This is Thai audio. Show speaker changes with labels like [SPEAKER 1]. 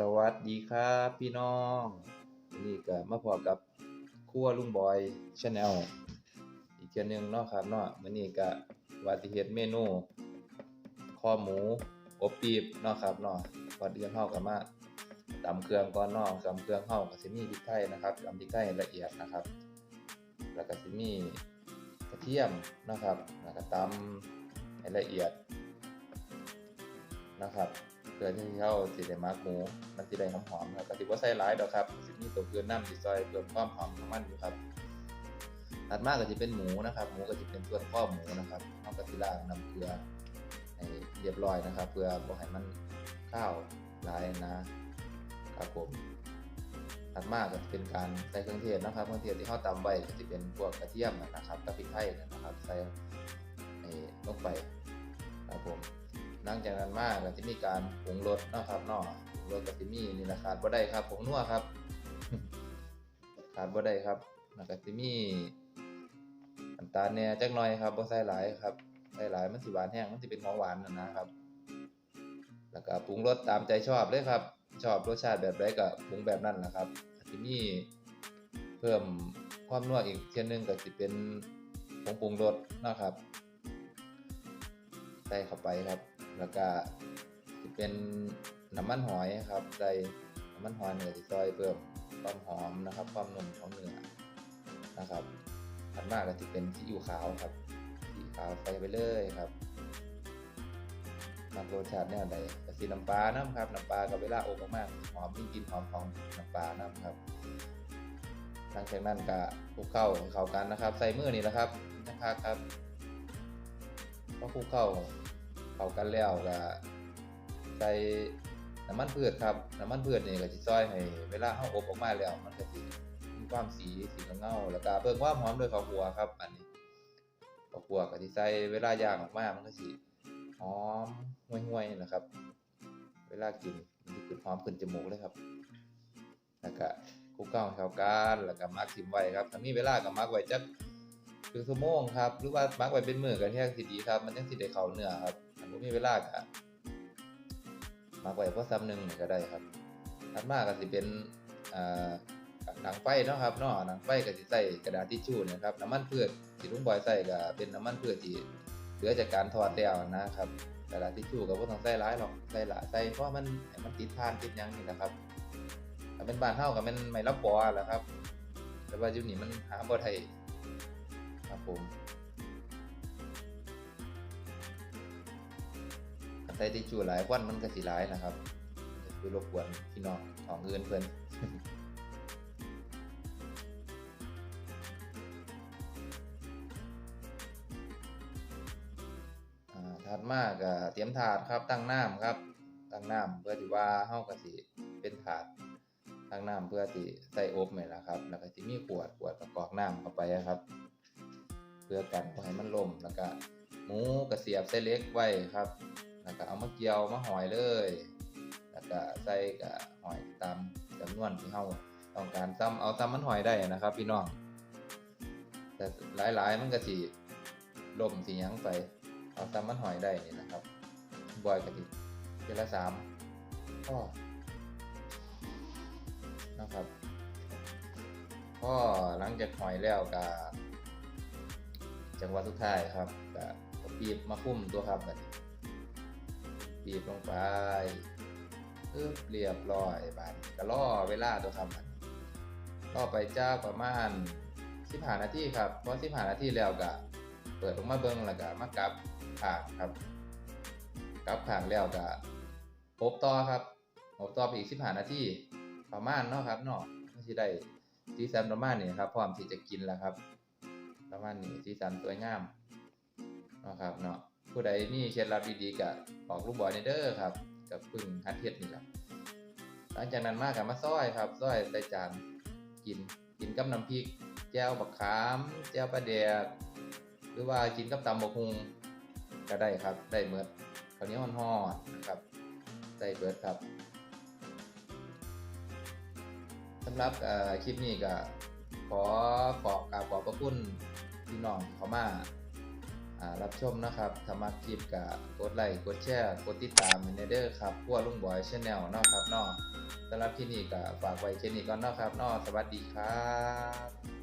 [SPEAKER 1] สวัสดีครับพี่น้องนนี้ก็มาพบกับครัวลุงบอยชาแนลอีกเทื่อหนึ่งเนาะครับเนาะมื้อนี้ก็ว่าสิเฮ็ดเมนูคอหมูอบปีบเนาะครับเนาะก่อนอื่นเฮาก็มาตำเครื่องก่อนเนาะตำเครื่องเฮาก็สิมีพริกไทยนะครับตำพริกไทยละเอียดนะครับ แล้วก็สิมีกระเทียมเนาะครับแล้วก็ตำให้ละเอียดนะครับ เพื่อที่เขาสิได้มักหมูมันสิได้หอมๆครับก็สิบ่าใส่หลายดอกครับสิมีตัวเกลือน้ำสิซอยเพิ่มความหอมของมันอยู่ครับถัดมาก็สิเป็นหมูนะครับ หมูก็สิเป็นส่วนข้อหมูนะครับเฮาก็สิล้างน้ำเกลือให้เรียบร้อยนะครับ เพื่อบ่ให้มันข้าวลายนะครับผมถัดมาก็สิเป็นการใส่เครื่องเทศนะครับเครื่องเทศที่เฮาตำไว้ก็สิเป็นพวกกระเทียมนะครับกับพริกไทยนะครับ ใส่ให้ลงไปครับผม หลังจากนั้นมากก็จะมีการปรุงรสนะครับเนาะปรุงรสก็จะมีนี่แหละขาดบ่ได้ครับผงนัวครับขาดบ่ได้ครับแล้วก็จะมีน้ำตาลแหน่จักหน่อยครับบ่ใส่หลายครับใส่หลายมันสิหวานแห้งมันสิเป็นของหวานนั่นะครับ แล้วก็ปรุงรสตามใจชอบเลยครับ ชอบรสชาติแบบใดก็ปรุงแบบนั้นแหละครับก็จะมีเพิ่มความนัวอีกเช่นนึงก็สิเป็นผงปรุงรสนะครับใส่เข้าไปครับ แล้วก็จะเป็นน้ำมันหอยครับใส่น้ำมันหอยเนื้อที่ซอยเพิ่มความหอมนะครับ ความนุ่มของเนื้อนะครับถัดมาก็จะเป็นซีอิ๊วขาวครับซีอิ๊วขาวใส่ไปเลยครับมักรสชาติแนวใดก็สีน้ำปลาน้ำครับน้ำปลากับเวลาอบมากๆหอมมีกลิ่นหอมของน้ำปลาน้ำครับหลังจากนั้นก็คลุกเข้าเข้ากันนะครับ ใส่มือนี่แหละครับนะครับครับพอคลุกเข้า เข้ากันแล้วก็ใส่น้ำมันพืชครับน้ำมันพืชนี่ก็สิซอยให้เวลาเฮาอบออกมาแล้ว มันก็สิมีความสีสีเงาแล้วก็เพิ่มความหอมด้วยข้าวคั่วครับ อันนี้ข้าวคั่วก็สิใส่เวลาย่างออกมามันก็สิหอมห่วยๆนะครับ เวลากินมันสิขึ้นหอมขึ้นจมูกเลยครับแล้วก็คุกเคล้าเข้ากันแล้วก็มักทิ้งไว้ครับถ้ามีเวลาก็มักไว้จักครึ่งชั่วโมงครับหรือว่ามักไว้เป็นมื้อก็แท้สิดีครับ มันจังสิได้เข้าเนื้อครับ บ่มีเวลาก็มักไว้พอซ้ำหนึ่งก็ได้ครับถัดมาก็สิเป็นอ่าหนังไฟเนาะครับเนาะหนังไฟก็สิใส่กระดาษทิชชู่เนะครับน้ำมันพืชที่ลุงบอยใส่ก็เป็นน้ำมันพืชที่เหลือจากการทอดแล้วนะครับกระดาษทิชชู่ก็บ่ต้องใส่หลายหรอกใส่หลายใส่เพราะมันมันติดทานติดยังนี่แหละครับถ้าเป็นบ้านเฮาก็แม่นไม้ละปอแหละครับ แต่ว่าอยู่นี่มันหาบ่ได้ครับผม ใส่ทิชชู่หลายวันมันก็สิหลายนะครับคือรบกวนพี่น้องของอื่นเพิ่นอ่าถัดมาก็เตรียมถาดครับตั้งน้ำครับ ตั้งน้ำเพื่อที่ว่าเฮาก็สิเป็นถาดตั้งน้ำเพื่อที่ใส่อบนี่ล่ะครับ แล้วก็สิมีขวดขวดประกอบน้ำเข้าไปอะครับ เพื่อกันให้มันล่มแล้วก็หมูก็เสียบใส่เล็กไว้ครับ แล้วก็เอามาเกี่ยวมาหอยเลย แล้วก็ใส่ก็หอยตามจำนวนที่เฮาต้องการซ้ำเอาซ้ำมันหอยได้นะครับ พี่น้อง แต่หลายๆมันก็สิล่มสิหยังไป เอาซ้ำมันหอยได้นี่นะครับบอยก็สิเดือนละสามก็นะครับก็หลังจากหอยแล้วก็จังหวะสุดท้ายครับก็เอาปีบมาคุ้มตัวครับแบบนี้ บีบลงไปปึ๊บเรียบร้อยบานก็ล่อเวลาตัวครับบันล่อไปจ้าประมาณ15นาทีครับพอ15นาทีแล้วก็เปิดลงมาเบิ่งแล้วก็มากลับข้างครับกลับข้างแล้วก็อบต่อครับอบต่อไปอีก15นาทีประมาณเนาะครับเนาะมันสิได้สีสันประมาณนี้ครับพร้อมที่จะกินแล้วครับ ประมาณนี้สีสันสวยงามเนาะครับเนาะ ผู้ใดมีเคล็ดลับดีๆก็บอกลูกบอยในเด้อครับกับพึ่งฮัดเฮ็ดนี่แหละหลังจากนั้นมากับมาซอยครับซอยใส่จานกินกินกับน้ำพริก แจ่วบักขาม แจ่วปลาแดกหรือว่ากินกับตำบักฮุงก็ได้ครับ ได้เมือดข้าวเหนียวห่อนๆนะครับได้เบิดครับสำหรับคลิปนี้ก็ขอขอบกราบขอบพระคุณพี่น้องเขามา รับชมนะครับถ้ามักคลิปก็กดไลค์กดแชร์กดติดตามในเด้อครับพวกลุงบอยชาแนลเนาะครับเนาะำหรับที่นี่ก็ฝากไว้เช่นนี้ก่อนเนาะครับเนาะสวัสดีครับ